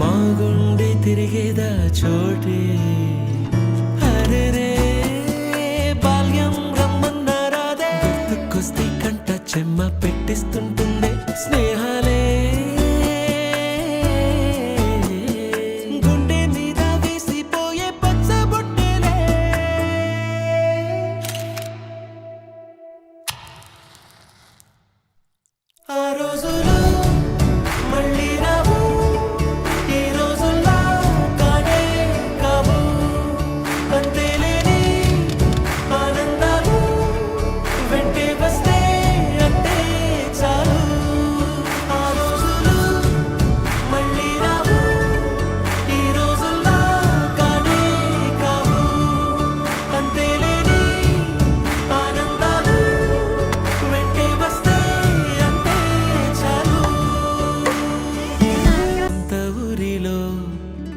మా గుండె తిరిగేదా చోటే?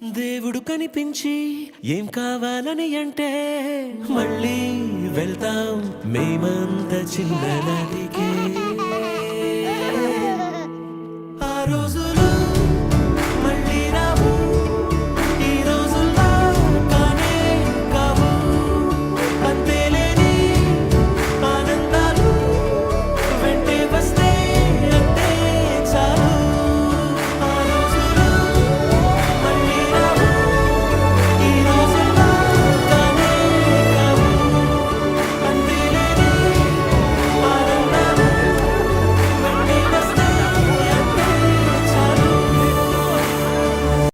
దేవుడు కనిపించి ఏం కావాలని అంటే మళ్ళీ వెళ్తాం మేమంత చిన్ననాటికే